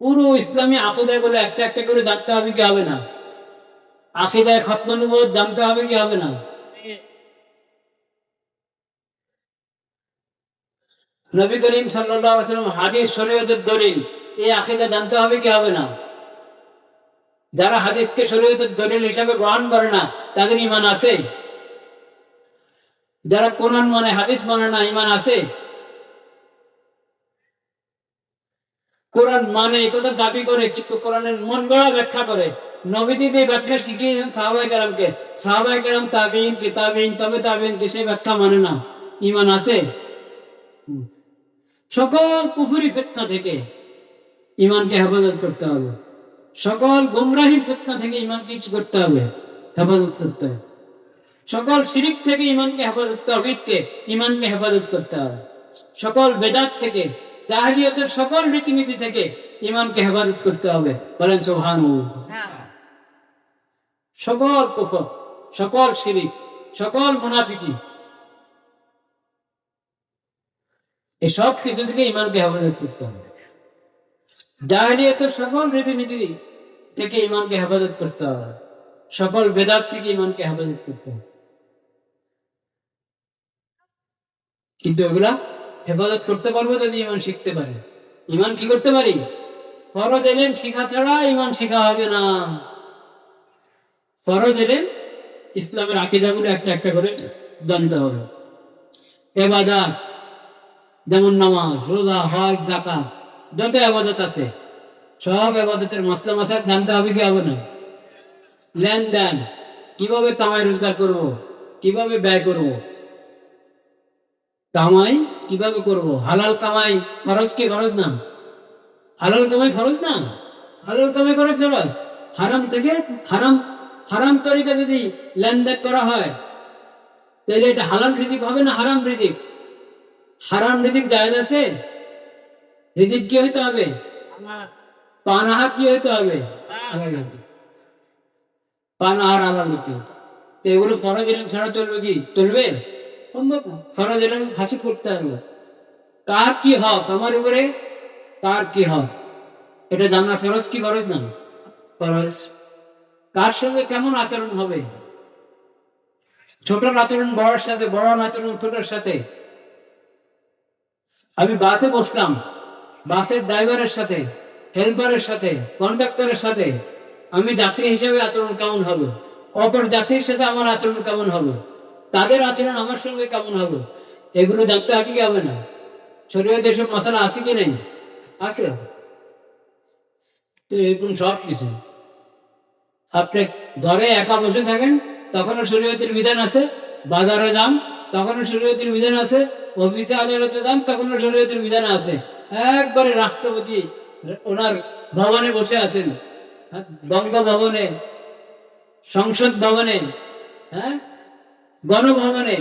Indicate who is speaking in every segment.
Speaker 1: পুরো ইসলামী আকিদায় বলে একটা একটা করে জানতে হবে কি হবে না। আকিদায় খতমানুবোধ জানতে হবে কি হবে না। নবী করিম সাল্লাম হাদিস শরীয়তের দলিল, এই আকিদা জানতে হবে কি হবে না। যারা হাদিসকে শরীয়তের দলিল হিসাবে গ্রহণ করে না, তাদের ইমান আছে। যারা কোরআন মানে হাদিস মানে না ইমান আছে। কোরআন মানে কথা দাবি করে, কিন্তু কোরআনের মন গড়া ব্যাখ্যা করে। নবীজি ব্যাখ্যা শিখিয়েছেন তাবিন কি তাবিন তবে তাবিন কি, সেই ব্যাখ্যা মানে না। ইমান আছে? সকল কুফুরি ফেতনা থেকে ইমানকে হেফাজত করতে হবে। সকল গুমরাহি ফেতনা থেকে ইমানকে কি করতে হবে? হেফাজত করতে হবে। সকল শিরিক থেকে ইমানকে হেফাজত, তহিদকে ইমানকে হেফাজত করতে হবে। সকল বেদাত থেকে জাহিলিয়তের সকল রীতিনীতি থেকে ইমানকে হেফাজত করতে হবে। বলেন সোহান সকল কুফর সকল শিরিক সকল মুনাফিকি এই সব কিছু থেকে ইমানকে হেফাজত করতে হবে। জাহিলিয়তের সকল রীতিনীতি থেকে ইমানকে হেফাজত করতে হবে। সকল বেদাত থেকে ইমানকে হেফাজত করতে হবে। কিন্তু এগুলা হেফাজত করতে পারব যদি ইমান শিখতে পারি। ইমান কি করতে পারি? ফরজ এলেন শিখা ছাড়া ইমান শিখা হবে না। ফরজ এলেন ইসলামের আকিদাগুলো একটা একটা করে জানতে হবে। এবাদাত, যেমন নামাজ, রোজা, হজ জাকা যত আবাদত আছে, সব আবাদতের মশলা মশা জানতে হবে কি হবে না। লেনদেন, কীভাবে কামাই রোজগার করব, কীভাবে ব্যয় করব। কামাই কীভাবে করব? হালাল কামাই ফরজ কি ফরজ না? হালাল কামাই ফরজ না? হালাল কামাই করা ফরজ। হারাম থেকে হারাম হারাম তরিকা যদি লেনদেন করা হয় তাহলে এটা হালাল রিজিক হবে না হারাম রিজিক? হারাম রিজিক জায়েজ আছে? রিজিক কি হইতে হবে? পানাহার কি হইতে হবে। পানাহার হবে। তো এগুলো ফরজ এলাম ছাড়া চলবে কি? চলবে? সম্ভব না এলাম হাসি করতে হবে। কার কি হক? আমার উপরে কার কি হক? এটা জানা ফরজ কি ফরজ না? ফরজ। কার সঙ্গে কেমন আচরণ হবে? ছোটর আচরণ, বড়ের সাথে বড় আচরণ, ছোটর সাথে। আমি বাসে বসলাম। বাসের ড্রাইভারের সাথে, হেল্পারের সাথে, কন্ডাক্টরের সাথে। আমি যাত্রী হিসেবে আচরণ কেমন হবে? অপর যাত্রীর সাথে আমার আচরণ কেমন হবে? তাদের আচরণ আমার সঙ্গে কেমন হবে? এগুলো জানতে হবে কি হবে না? শরীরে এসব মশলা আছে কি নেই? আছে। তো এরকম সব কিছু। আপনি ঘরে একা বসে থাকেন, তখনও শরীয়তের বিধান আছে, বাজারে যান, তখনও শরীয়তের বিধান আছে, অফিসে আদালতে যান, তখনও শরীয়তের বিধান আছে। একবারে রাষ্ট্রপতি ওনার ভবনে বসে আছেন। বঙ্গভবনে, সংসদ ভবনে হ্যাঁ গণভবনে।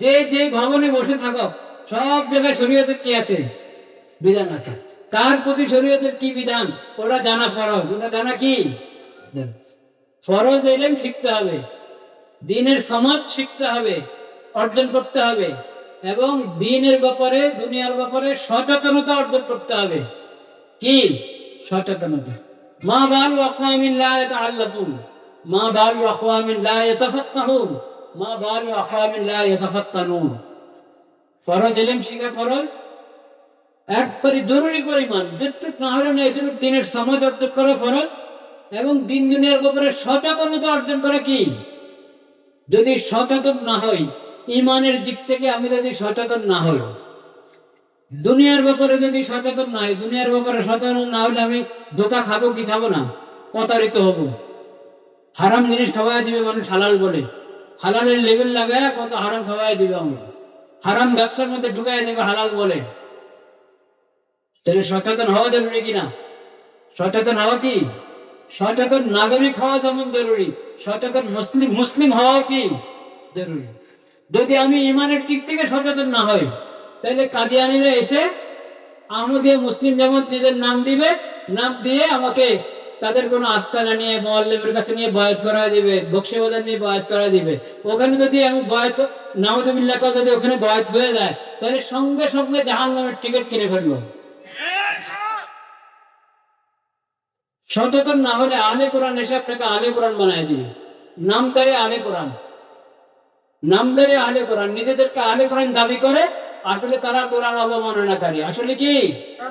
Speaker 1: যে যে ভবনে বসে থাকো, সব জায়গায় শরীয়তের কি আছে? বিধান আছে। কার প্রতি শরীয়তের কি বিধান? ওরা জানা ফরজ। ওটা জানা কি? ফরজ এলেম শিখতে হবে। দিনের সমাজ শিখতে হবে, অর্জন করতে হবে, এবং দিনের ব্যাপারে, দুনিয়ার ব্যাপারে সচেতনতা অর্জন করতে হবে। কি? সচেতনতা। মা বাল আকামিন লা ইয়াতাআল্লাকুন মা বাল আকামিন লা ইয়াতাফাত্তাহুন মা বাল লা ইয়াতাফাত্তানুন। ফরজ এলেম শিখা ফরজ? একবারে জরুরি পরিমাণ। যেটুক না হলে না, এজন্য দিনের সমাজ অর্জন করা ফরজ। এবং দিন দুনিয়ার ব্যাপারে সচেতনতা অর্জন করা কি? যদি সচেতন না হই, ইমানের দিক থেকে আমি যদি সচেতন না হই, দুনিয়ার ব্যাপারে যদি সচেতন না হই, দুনিয়ার ব্যাপারে সচেতন না হলে আমি ধোকা খাব কি খাব না? প্রতারিত হব। হারাম জিনিস খাওয়াই দিবে মানুষ হালাল বলে। হালালের লেভেল লাগায় কত হারাম খাওয়াই দিবে আমি হারাম ব্যবসার মধ্যে ঢুকাই নেবে হালাল বলে। তাহলে সচেতন হওয়া জরুরি কিনা? সচেতন হওয়া কি? সচেতন নাগরিক হওয়া যেমন জরুরি, সচেতন মুসলিম মুসলিম হওয়া কি জরুরি? যদি আমি ইমানের দিক থেকে সচেতন না হই, তাহলে কাদিয়ানিরা এসে আহমদিয়া মুসলিম যেমন নিজের নাম দিবে, নাম দিয়ে আমাকে তাদের কোনো আস্থা না নিয়ে মোয়াল্লেমের কাছে নিয়ে বয়াত করা দিবে বক্সিবাজার নিয়ে বয়াত করা দিবে ওখানে যদি আমি বয়াত নামজুবিল্লাহ যদি ওখানে বয়াত হয়ে যায়, তাহলে সঙ্গে সঙ্গে জাহান নামের টিকিট কিনে ফেলব। সচেতন না হলে আলে কোরআন এসে আপনাকে আলে কোরআন বানায় দিবে। নামদারে আলে কোরআন। নামদারে আলে কোরআন। নিজেদেরকে আলে কোরআন দাবি করে, আসলে তারা কোরআন অবমাননাকারী। আসলে কি?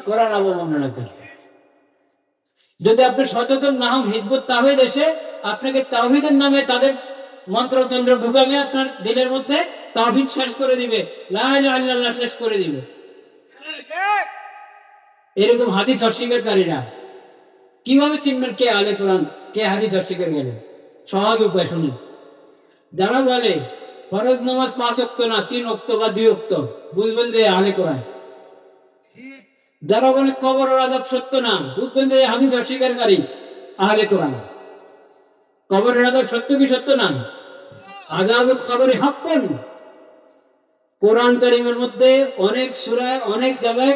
Speaker 1: কোরআন অবমাননাকারী। যদি আপনি সচেতন না হন হিজবুত তাহিদ এসে আপনাকে তাহিদের নামে তাদের মন্ত্রতন্ত্র ঢুকাবে, আপনার দিলের মধ্যে তাহিদ শেষ করে দিবে ইল্লাল্লাহ শেষ করে দিবে। এরকম হাদিস অস্বীকারীরা। কীভাবে চিনবেন কে আলে কোরআন, কে হাদিস অস্বীকার গেলেন সহজ উপায় শুনি যারা বলে, ফরজ নামাজ পাঁচ অক্ত না, তিন অক্ত বা দুই অক্ত বুঝবেন যে আলে কোরআন। যারা বলে কবর আজাব সত্য না বুঝবেন যে হাদিস করি আহলে কোরআন। কবরের আজাব সত্য কি সত্য না আজাব খবরে হাপন কোরআন করিমের মধ্যে অনেক সুরায় অনেক জায়গায়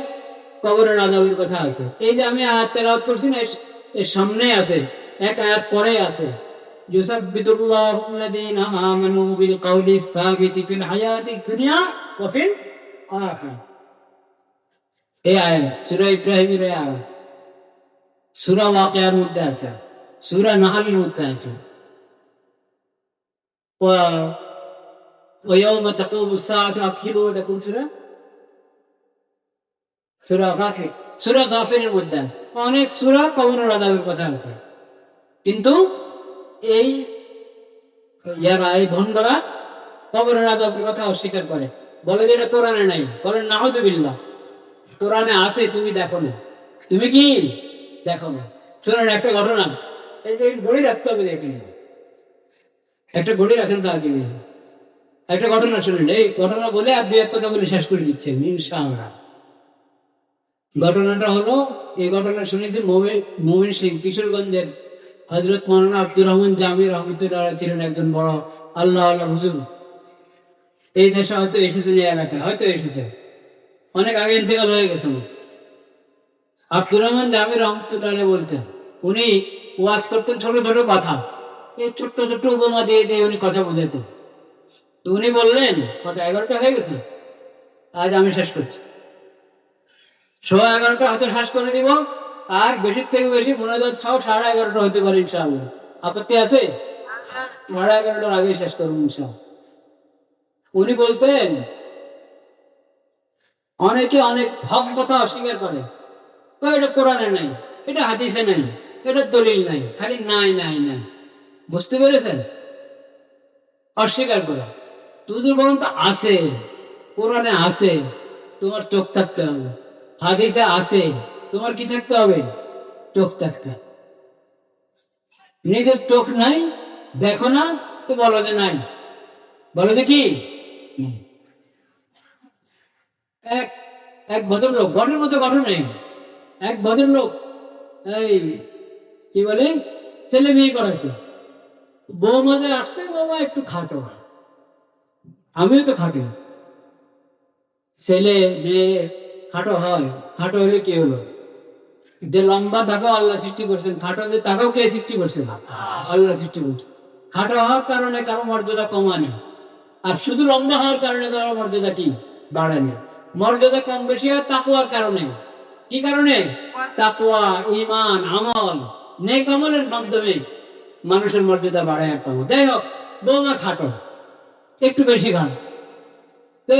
Speaker 1: কবরের আজাবের কথা আছে। এই যে আমি আয়াত তেলাওয়াত করছি না, এর সামনে আছে, এক আয়াত পরে আছে। ইউসাব্বিতুল্লাহু আল্লাযীনা আমানু বিল কাওলি সাবিতি ফিল হায়াতিদ দুনিয়া ওয়া ফিল আখিরাহ। এই আয়াত সূরা ইব্রাহিমের এই আয়াত সূরা ওয়াকিয়ার মধ্যে আছে সূরা নাহলের মধ্যে আছে و- ويوم تقوم الساعة أدخلوا لكم سورة সুরা গাফির সুরা গাফিরের মধ্যে আছে অনেক সুরা কবরের আদাবের কথা আছে কিন্তু এই ইয়ারা এই ভণ্ডরা কবরের আদাবের কথা অস্বীকার করে বলে যে এটা কোরআনে নাই বলেন নাহজুবিল্লাহ কোরআনে আছে, তুমি দেখো না। তুমি কি? দেখো না। শোনেন, একটা ঘটনা। ঘড়ি রাখতে হবে দেখি। একটা ঘড়ি রাখেন তা একটা ঘটনা শুনুন। এই ঘটনা বলে আর দুই এক কথা বলে শেষ করে দিচ্ছে, ইনশাআল্লাহ। ঘটনাটা হলো, এই ঘটনা শুনেছি মোমিন সিং, কিশোরগঞ্জের হজরত মৌলানা আব্দুর রহমান জামি রহমতুল্লাহ ছিলেন একজন বড় আল্লাহ আল্লাহ হুজুর। এই দেশে হয়তো এসেছেন এই এলাকায়, হয়তো এসেছে। অনেক আগে ইন্তেকাল হয়ে গেছেন আব্দুর রহমান জামি রহমতুল্লাহ বলতেন উনি ওয়াজ করতেন ছোট ছোট কথা। এই ছোট্ট ছোট্ট উপমা দিয়ে দিয়ে উনি কথা বুঝাতেন। তো উনি বললেন কত এগারোটা হয়ে গেছে? আজ আমি শেষ করছি। সোয়া এগারোটা হয়তো শেষ করে দিব আর বেশির থেকে বেশি মনে হয় ছাও সাড়ে এগারোটা হতে পারে ইনশাআল্লাহ। আপত্তি আছে? সাড়ে এগারোটার আগে শেষ করব ইনশাআল্লাহ। উনি বলতেন অনেকে অনেক ভব কথা অস্বীকার করে। তো এটা কোরআনে নাই, এটা হাদিসে নাই, এটা দলিল নাই, খালি নাই নাই নাই। বুঝতে পেরেছেন? অস্বীকার করা। তুজুর বরং তো আছে, কোরআনে আছে, তোমার চোখ থাকতে হবে। হাদিসে আছে, তোমার কি থাকতে হবে? চোখ থাকতে। নিজের চোখ নাই, দেখো না, তো বলো যে নাই। বলো যে কি। এক এক ভদ্রলোক গঠের মতো গঠন নেই। এক ভদ্রলোক, এই, কি বলে, ছেলে বিয়ে করেছে বৌমাদের আসছে, বৌমা একটু খাটো। আমিও তো খাটো। ছেলে মেয়ে খাটো হয়, খাটো হলে কি হলো? যে লম্বা তাকাও আল্লাহ সৃষ্টি করছেন, খাটো যে তাকাও কে সৃষ্টি করছেন? আল্লাহ সৃষ্টি করছেন। খাটো হওয়ার কারণে কারও মর্যাদা কমানি। আর শুধু লম্বা হওয়ার কারণে কারও মর্যাদা কি? বাড়ানি। মর্যাদা কম বেশি হয় তাকুয়ার কারণে। কি কারণে? তাকুয়া ইমান আমল, নেক আমলের মাধ্যমে মানুষের মর্যাদা বাড়ে আর কমে যাই হোক, বৌমা খাটো, একটু বেশি খান। তো,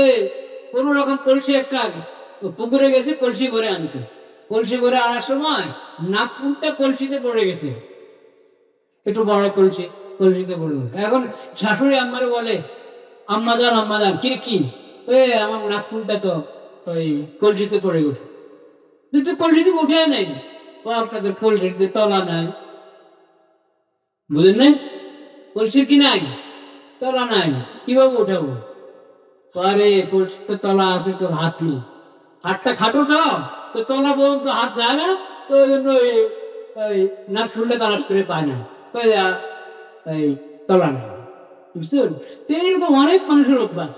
Speaker 1: কোন রকম কলসি একটা পুকুরে গেছে, কলসি ভরে আনতে। কলসি ভরে আনার সময় নাকফুলটা কলসিতে পড়ে গেছে। একটু বড় কলসি, কলসিতে পড়ে গেছে এখন শাশুড়ি আম্মারে বলে আম্মাদান আম্মাদান কি কি? ওই আমার নাকফুলটা তো ওই কলসিতে পড়ে গেছে। কিন্তু কলসিতে উঠে নেই। ও আপনাদের কলসিতে তলা নাই। বুঝলেন নাই? কলসির কি নাই? তলা নাই। কীভাবে উঠাবো? আরে কলসির তো তলা আছে তোর হাত নেই। হাতটা খাটো তো তো তলা পর্যন্ত হাত যায় না। তো ওই জন্য ওই ওই নাক ফুলটা তালাশ করে পায় না। ওই তলা নেই। বুঝতে পারলি তো এইরকম অনেক মানুষের অভ্যাস।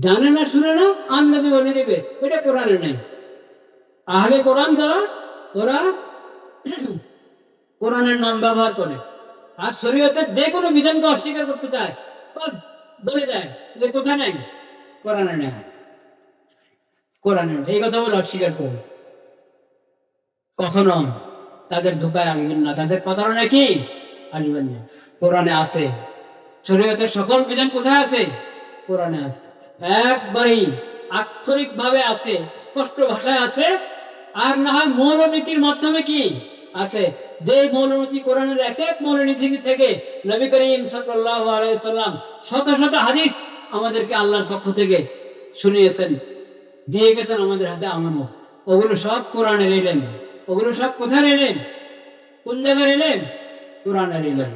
Speaker 1: জানে না, শুনে না আন্দাজে বলে দেবে। এটা কোরআনে নেই। আহলে কোরআন যারা, ওরা কোরআনের নাম ব্যবহার করে। আর শরীয়তের যে কোনো বিধানকে অস্বীকার করতে চায় বলে দেয় যে কোথায় নেই? কোরআনে নেই। কোরআনে এই কথা বলে অস্বীকার করে। কখনো তাদের ধোকায় আনবেন না। তাদের প্রতারণা কি? আনবেন না। কোরআনে আছে। শরীয়তের সকল বিধান কোথায় আছে? কোরআনে আছে। একবারেই আক্ষরিক ভাবে আছে, স্পষ্ট ভাষায় আছে, আর না হয় মৌলনীতির মাধ্যমে কি? আছে। যে মৌলনীতি কোরআনের এক এক মৌলনীতি থেকে নবী করিম সাল্লাম শত শত হাদিস আমাদেরকে আল্লাহর পক্ষ থেকে শুনিয়েছেন, দিয়ে গেছেন আমাদের হাতে আমানো ওগুলো সব কোরআনের এলেন ওগুলো সব কোথায় এলেন কোন জায়গায় এলেন কোরআনের এলেন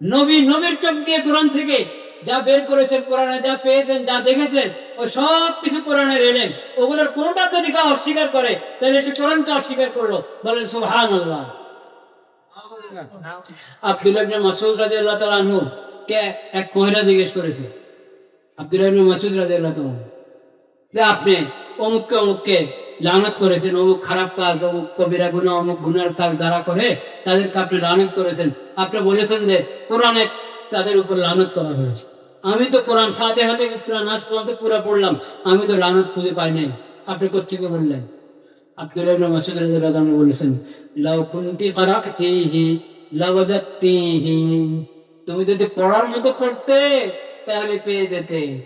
Speaker 1: নবী নবীর চোখ দিয়ে কোরআন থেকে যা বের করেছেন কোরআনে, যা পেয়েছেন, যা দেখেছেন ও সব কিছু কোরআনের এলেন ওগুলোর কোনটা যদি কেউ অস্বীকার করে, তাহলে সে কোরআনকে অস্বীকার করল। বলেন সুবহান আল্লাহ তাআলা আনহু কে এক জিজ্ঞেস করেছে। রাদিয়াল্লাহু তাআলা যে আপনি অমুককে অমুককে লানত করেছেন, অমুক খারাপ কাজ, অমুক কবিরা গুণা, অমুক গুনার কাজ দ্বারা করে তাদেরকে আপনি লানত করেছেন। আপনি বলেছেন যে কোরআনে তাদের উপর লানত করা হয়েছে। আমি তো কোরআন ফাতে হাতে কোরআন আজ পর্যন্ত পুরো পড়লাম। আমি তো লানত খুঁজে পাই নাই। আপনি কোথেকে বললেন? আব্দুল্লাহ বলেছেন তুমি যদি পড়ার মতো পড়তে, তাহলে পেয়ে যেতে।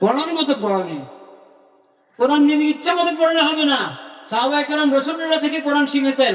Speaker 1: পড়ার মতো পড়া নেই। কোরআন যদি ইচ্ছা মতো পড়লে হবে না। সাহাবাই কালাম রসুল্লাহ থেকে কোরআন শিখেছেন।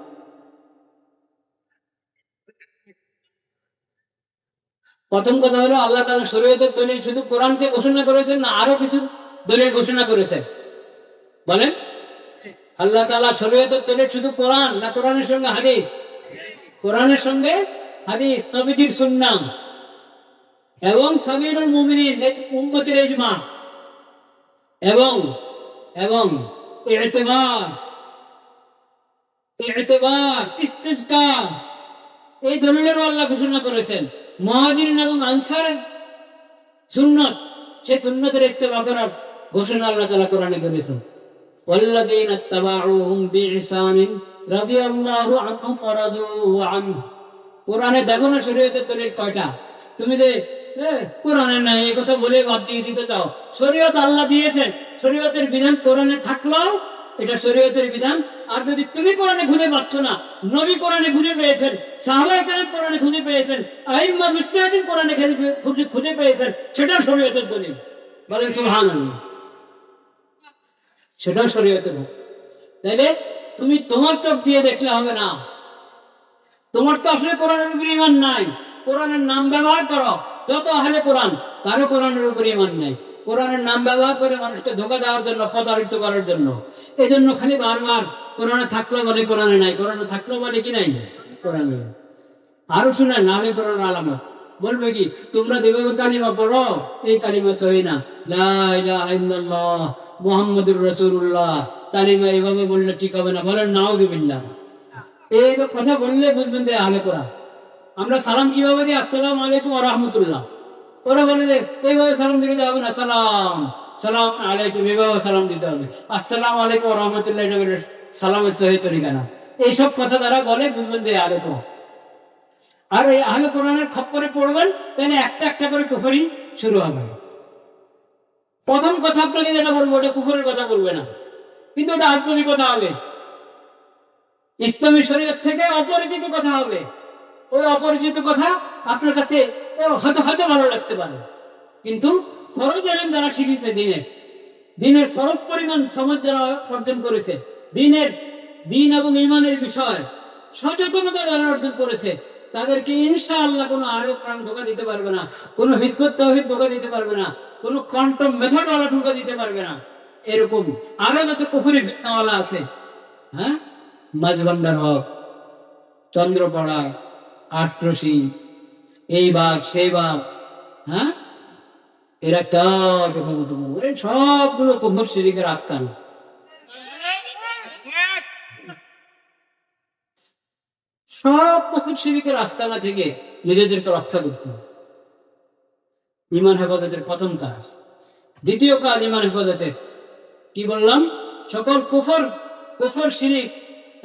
Speaker 1: প্রথম কথা হলো আল্লাহ তালা শরীয়তের দলিল শুধু কোরআনকে ঘোষণা করেছেন না আরও কিছু দলিল ঘোষণা করেছেন। বলেন? আল্লাহ তালা শরীয়তের দলিল শুধু কোরআন না কোরআনের সঙ্গে হাদিস? কোরআনের সঙ্গে হাদিস, নবীজির সুন্নাম এবং সাবিরুল মুমিনিন উম্মতের ইজমা। এবং এবং ইতিবার। ইতিবার ইস্তিসকা এই দলিলেরও আল্লাহ ঘোষণা করেছেন মহাজিন এবং আনসার সুন্নত সেই সুন্নতের ইত্তেবা করার ঘোষণা আল্লাহ তাআলা কোরআনে করেছেন والذين اتبعوهم بإحسان رضي الله عنهم ورضوا عنه কোরআনে দেখো না শরীয়তের দলিল কয়টা তুমি যে এ, কোরআনে নাই এই কথা বলে বাদ দিয়ে দিতে চাও শরীয়ত আল্লাহ দিয়েছেন শরীয়তের বিধান কোরআনে থাকলেও এটা শরীয়তের বিধান। আর যদি তুমি কোরআনে খুঁজে পাচ্ছ না, নবী কোরআনে খুঁজে পেয়েছেন কেরাম কোরআনে খুঁজে পেয়েছেন, আইম্মা মুস্তাহিদিন কোরআনে খুঁজে- খুঁজে পেয়েছেন সেটা শরীয়তের দলিল। বলেন সুবহানাল্লাহ। সেটাও শরীয়তের। তাইলে তুমি তোমার চোখ দিয়ে দেখলে হবে না। তোমার তো আসলে কোরআনের উপর ইমান নাই। কোরআনের নাম ব্যবহার করো। যত আহলে কোরআন কারও কোরআনের উপর ইমান নাই। কোরআনের নাম ব্যবহার করে মানুষকে ধোকা দেওয়ার জন্য, প্রতারিত করার জন্য। এই জন্য খালি বারবার কোরআনে থাকল বলে কোরআনে নাই, কোরআনে থাকল বলে কি নাই? কোরআনে। আরও শুনে নাহলে কোরআন আলামত। বলবে কি, তোমরা দেবে কালিমা, পড়ো। এই কালিমা সহি না। মুহাম্মাদুর রাসূলুল্লাহ। কালিমা এইভাবে বললে ঠিক হবে না। বলেন নাউজুবিল্লাহ এই কথা বললে বুঝবেন যে আহলে কোরআন। আমরা সালাম কীভাবে দিই? আসসালাম আলাইকুম রাহমাতুল্লাহ। ওরা বলে যে, এইভাবে সালাম দিতে হবে না। সালাম সালাম আলাইকুম, এইভাবে সালাম দিতে হবে। আসসালামু আলাইকুম রাহমাতুল্লাহ এটা বলে সালামের সহি তরিকা না এইসব কথা যারা বলে, বুঝবেন যে কোরআন আর এই আহলে কোরআনের খপ্পরে পড়বেন তাহলে একটা একটা করে কুফরি শুরু হবে। প্রথম কথা আপনাকে যেটা বলব, ওটা কুফরের কথা বলবে না। কিন্তু ওটা আজগবি কথা হবে। ইসলামী শরীয়ত থেকে অপরিচিত কথা হবে। ওই অপরিচিত কথা আপনার কাছে হয়তো হয়তো ভালো লাগতে পারে। কিন্তু ফরজ এলেন যারা শিখেছে দিনের দিনের ফরজ পরিমাণ সমাজ যারা অর্জন করেছে, দিনের দিন এবং ইমানের বিষয়, সচেতনতা যারা অর্জন করেছে, তাদেরকে ইনশাআল্লাহ কোনো আরও প্রাণ ধোকা দিতে পারবে না, কোনো হিজবত তহিদ ধোকা দিতে পারবে না, কোনো কোয়ান্টাম মেথড ওয়ালা ধোকা দিতে পারবে না। এরকম আরও যত কুফুরি ফিতনাওয়ালা আছে হ্যাঁ? মাঝভান্ডার হক, চন্দ্রপড়া, আট্রসি এই বাঘ, সেই বাঘ। হ্যাঁ? এরা কত সবগুলো কুম্ভর শিরিকের আস্থান। সব পুকুর শিবিকের আস্তানা থেকে নিজেদেরকে রক্ষা করতে। ইমান হেফাজতের প্রথম কাজ। দ্বিতীয় কাজ ইমান হেফাজতের কি বললাম? সকল কুফর কুফর শিরিক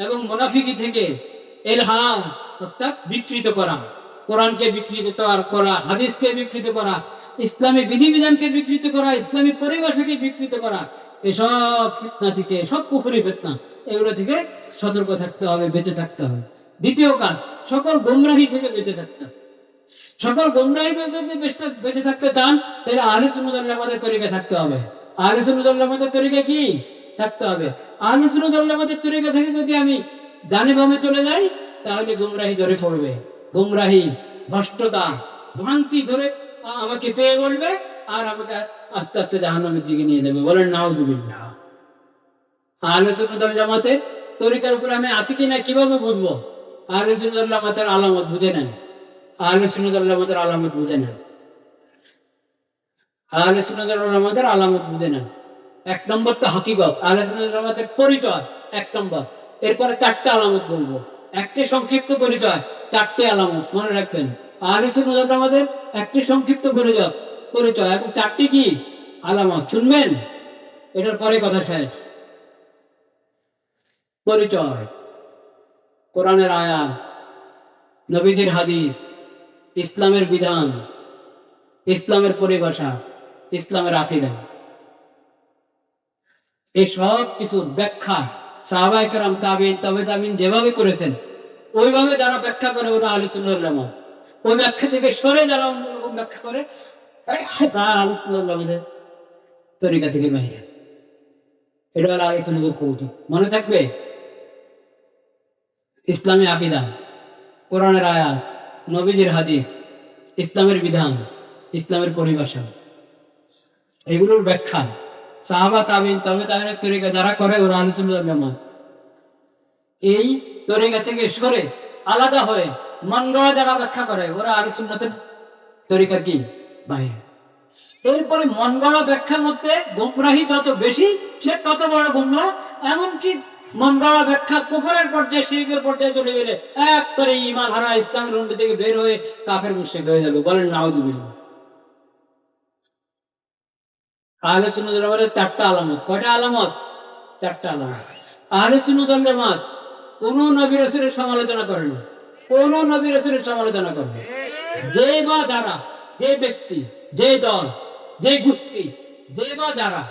Speaker 1: এবং মোনাফিকি থেকে এলহা অর্থাৎ বিকৃত করা। কোরআনকে বিকৃত করা, হাদিসকে বিকৃত করা, ইসলামী বিধিবিধানকে বিকৃত করা, ইসলামী পরিভাষাকে বিকৃত করা, এসব ফিতনা থেকে, সব কুফরি ফিতনা, এগুলো থেকে সতর্ক থাকতে হবে, বেঁচে থাকতে হবে। দ্বিতীয় কাজ, সকল গোমরাহি থেকে বেঁচে থাকতে হবে। সকল গোমরাহি যদি বেঁচে- থাকতে চান, তাহলে আহলে তরিকা থাকতে হবে। আহলে তরিকা কি? থাকতে হবে। আহলে তরিকা থেকে যদি আমি ডানে বামে চলে যাই, তাহলে গোমরাহি ধরে পড়বে। গোমরাহি ভ্রষ্টতা ভ্রান্তি ধরে আমাকে পেয়ে বলবে আর আমাকে আস্তে আস্তে জাহান্নামের দিকে নিয়ে যাবে। বলেন, নাউজুবিল্লাহ। আহলে সুন্নাত জামাতে তরিকার উপরে আমি আসি কিনা কীভাবে বুঝব? আহলে সুন্নাত জামাতের আলামত বুঝে নেন। আহলে সুন্নাত জামাতের আলামত বুঝে নেন। আহলে সুন্নাত জামাতের আলামত বুঝে নেন। এক নম্বর তো হাকিগত আহলে সুন্নাত জামাতের পরিচয় এক নম্বর। এরপরে চারটে আলামত বলব। একটি সংক্ষিপ্ত পরিচয়। চারটে আলামত মনে রাখবেন। আহলে সুন্নাত জামাতের একটি সংক্ষিপ্ত পরিচয় পরিচয়, এবং চারটি কি? আলামত শুনবেন? এটার পরে কথা শেষ। পরিচয়, কোরআনের আয়াত নবীজির হাদিস, ইসলামের বিধান, ইসলামের পরিভাষা, ইসলামের আকিদা। এই সব কিছুর ব্যাখ্যা সাহাবাই কারাম, তাবিন, তবে তাবিন যেভাবে করেছেন ওইভাবে যারা ব্যাখ্যা করে ওরা আলিসুল্লাহ ওই ব্যাখ্যা থেকে সরে যারা অন্যরকম ব্যাখ্যা করে, তারা আলিসুল্লাহ তরিকা থেকে বাহিরে এটা হলো আলিসুল্লাহ কৌতুক মনে থাকবে? ইসলামী আকিদা, কোরআনের আয়াত, নবীজির হাদিস, ইসলামের বিধান, ইসলামের পরিভাষা। এগুলোর ব্যাখ্যা সাহাবা তাবিন তবে তাদের তরিকা যারা করে ওরা আলোচনা জামাত। এই তরিকা থেকে সরে আলাদা হয়ে মন গড়া যারা ব্যাখ্যা করে, ওরা আলোচনাতের তরিকার কি? বাইরে। এরপরে মন গড়া ব্যাখ্যার মধ্যে গোমরাহি যত বেশি, সে তত বড় গোমরা। এমনকি মন গড়া ব্যাখ্যা কুফরের পর্যায়ে, শিরিকের পর্যায়ে চলে গেলে এক করে ইমান হারা ইসলামের রুন্ডি থেকে বের হয়ে কাফের মুশ্রিক হয়ে যাবে। বলেন নাউজুবিল্লাহ আহলে সুন্নাত চারটা আলামত। কয়টা আলামত? চারটা আলামত। আহলে সুন্নাত জামাত কোন নবী রাসূলের সমালোচনা করে কোন নবী রাসূলের সমালোচনা করে। যে বা যারা যে ব্যক্তি, যে দল, যে গোষ্ঠী, যে বা যারা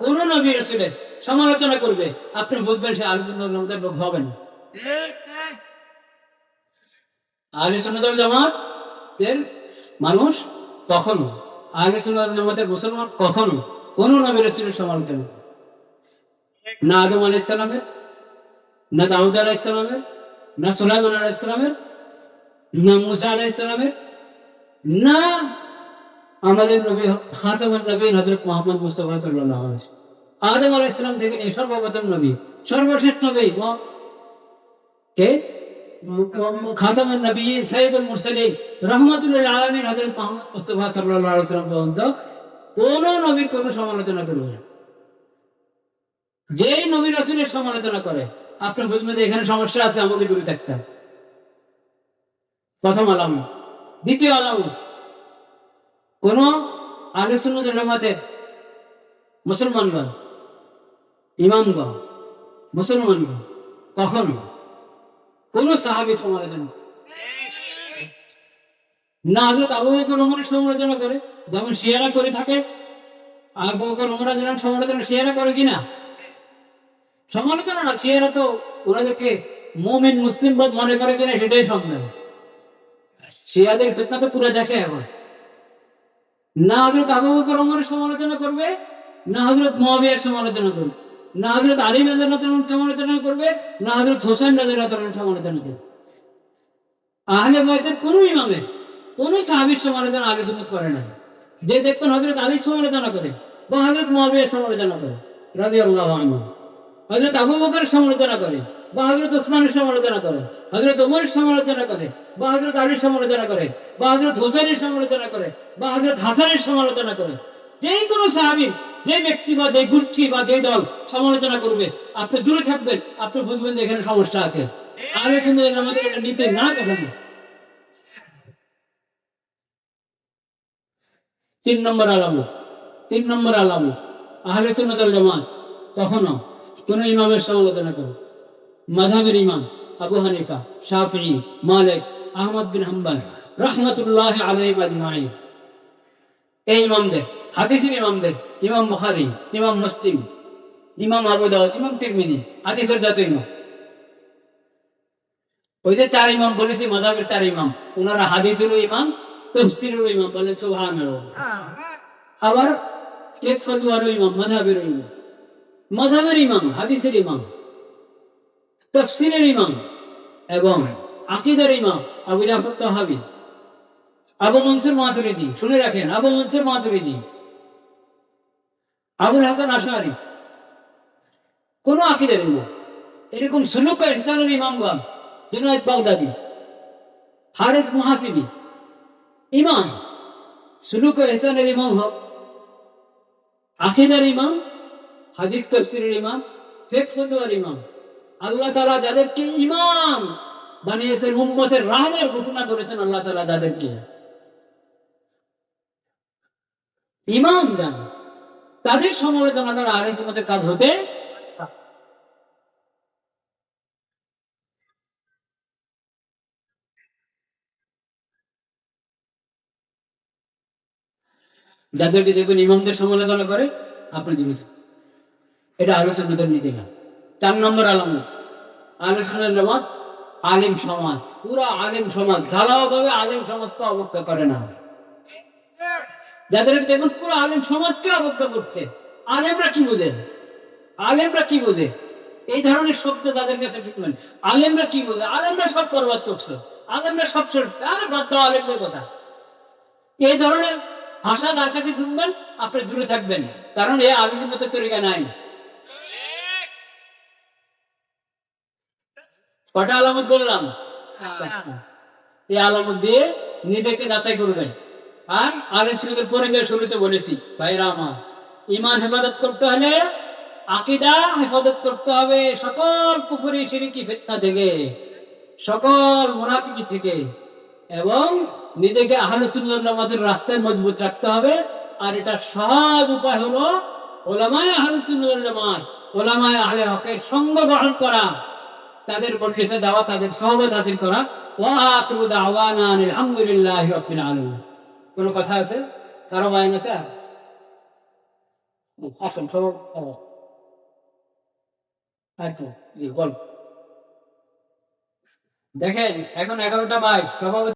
Speaker 1: কোন নবী রাসূলের সমালোচনা করবে, আপনি বুঝবেন সে জামাতের লোক হবেন আহলে সুন্নাত জামাত এর মানুষ কখনো সুন্নাত জামাতের মুসলমান কখনো কোন নবী রাসূলের সমালোচনা না। আদম আলাইহিস সালামের না দাউদ আলাইহিস সালামের, না সুলাইমান আলাইহিস সালামের, না মুসা আলাইহিস সালামের, না আমাদের নবী খাতামুন নবী হযরত মুহাম্মদ মুস্তাফা ওয়াসাল্লাম। আদম আলাইহিস সালাম থেকে নিয়ে সর্বপ্রথম নবী সর্বশেষ নবী কে? খাতামুন নবী সাইয়্যিদুল মুরসালিন, রহমাতুল্লিল আলামিন হযরত মুহাম্মদ মুস্তাফা আলাইহি পর্যন্ত কোন নবীর কোনো সমালোচনা করবে না। যে নবী রাসূলের সমালোচনা করে আপনি বুঝবেন যে এখানে সমস্যা আছে, আমাকে দূরে থাকতে প্রথম আলাম। দ্বিতীয় আলাম। কোন আলোচনা জামাতের মুসলমানগণ ইমামগণ, মুসলমানগণ কখনো কোন সাহাবি সমালোচনা না। হজরত আবু বকর ওমরের সমালোচনা করে, যেমন শিয়ারা করে থাকে, আর বকর ওমরা যেমন সমালোচনা শিয়ারা করে কিনা? সমালোচনা না শিয়ারা তো ওনাদেরকে মোমেন মুসলিম মনে করে কিনা সেটাই সন্দেহ শিয়াদের ফেতনা তো পুরো দেখে এখন। না হজরত আবু বকর সমালোচনা করবে, না হজরত মহাবিয়ার সমালোচনা করবে, না হজরত আলী রাজের সমালোচনা করবে, না হজরত হোসেন রাজের সমালোচনা করবে। আহলে বয়সের কোনো ইমামের কোন সাহাবির সমালোচনা আগে আলোচনা করে না যে দেখবেন হজরত আলীর সমালোচনা করে বা হজরত মহাবিয়ার সমালোচনা করে রাজি আল্লাহ হজরত আবু বকরের সমালোচনা করে বা হজরত ওসমানের সমালোচনা করে হজরত ওমরের সমালোচনা করে, বা হজরত আলীর সমালোচনা করে, বা হজরত হোসেনের সমালোচনা করে, বা হজরত হাসানের সমালোচনা করে। যে কোনো সাহাবি যে ব্যক্তি বা যে গোষ্ঠী বা যে দল সমালোচনা করবে, আপনি দূরে থাকবেন, আপনি বুঝবেন যে এখানে সমস্যা আছে। ওয়াল জামাতের এটা নিতে না কখনো তিন নম্বর আলামত, তিন নম্বর আলামত, আহলে সুন্নাত ওয়াল জামাত, কখনো কোন ইমামের সমালোচনা করো। মাধাবের ইমাম আবু হানিফা শাফি মালিক আহমদ বিন হাম্বাল রহমতুল্লাহ আলাইহিম আজমাইন। এই ইমামদের হাদিসের ইমামদের ইমাম বুখারী ইমাম মুসলিম ইমাম আবু দাউদ ইমাম তিরমিজি হাদিসের যত ইমাম। ওই যে চার ইমাম বলেছি মাধাবের চার ইমাম। ওনারা হাদিসেরও ইমাম তফসিরেরও ইমাম বলেন সুবহানাল্লাহ। আবার শেখ ফতুয়ারও ইমাম মাধাবেরও ইমাম। মাধাবের ইমাম, হাদিসের ইমাম, তফসিরের ইমাম এবং আকিদার ইমাম আবু জাফর তাহাবি। আবু মনসুর মাতুরিদি শুনে রাখেন, আবু মনসুর মাতুরিদি আবুল হাসান আশারি কোন আকিদার ইমাম, এরকম সুলুকের হিসানের ইমামগণ জুনায়দ বাগদাদি হারিস মুহাসিবি, ইমাম সুলুক হেসানের ইমাম হক আকিদার ইমাম হাদিস তফসিরের ইমাম ফেক ফতুয়ার ইমাম। আল্লাহ তালা যাদেরকে ইমাম বানিয়েছেন, উম্মতের রাহবার ঘোষণা করেছেন আল্লাহ তালা যাদেরকে। ইমাম যান, তাদের সমালোচনা দ্বারা আরেস মতের কাজ হতে যাদেরকে দেখবেন ইমামদের সমালোচনা করে, আপনি জীবিত এটা আলোচনাদের নীতি না চার নম্বর আলম আলোচনার জামাত আলিম সমাজ, পুরা আলিম সমাজ, ঢালাওভাবে আলিম সমাজকে অবজ্ঞা করে না। যাদের দেখুন পুরো আলিম সমাজকে অবজ্ঞা করছে, আলেমরা কি বোঝে? আলেমরা কি বোঝে? এই ধরনের শব্দ তাদের কাছে শুনবেন। আলেমরা কি বোঝে? আলেমরা সব পরবাদ করছে, আলেমরা সব চলছে, আর বাদ দাও আলেমদের কথা। এই ধরনের ভাষা তার কাছে শুনবেন, আপনি দূরে থাকবেন। কারণ এই আলোচনাতে তরিকা নাই। কটা আলামত বললাম? এই আলামত দিয়ে নিজেকে যাচাই করবেন আর আলোচনাদের পরিচয় শুরুতে বলেছি ভাইরা আমার ইমান হেফাজত করতে হলে আকিদা হেফাজত করতে হবে সকল পুকুরি সিরিকি ফেতনা থেকে সকল মুনাফিকি থেকে এবং নিজেকে আহলুসুল্লাহ রাস্তায় মজবুত রাখতে হবে। আর এটা সহজ উপায় হলো ওলামায় আহলুসুল্লাহ ওলামায় আহলে হকের সঙ্গ গ্রহণ করা। তাদের মজলিসে দেওয়া তাদের সহমত হাসিল করা। আলহামদুলিল্লাহি কোনো কথা আছে? কারও বাইন আছে বল। দেখেন, এখন এগারোটা বাইশ সভাপতি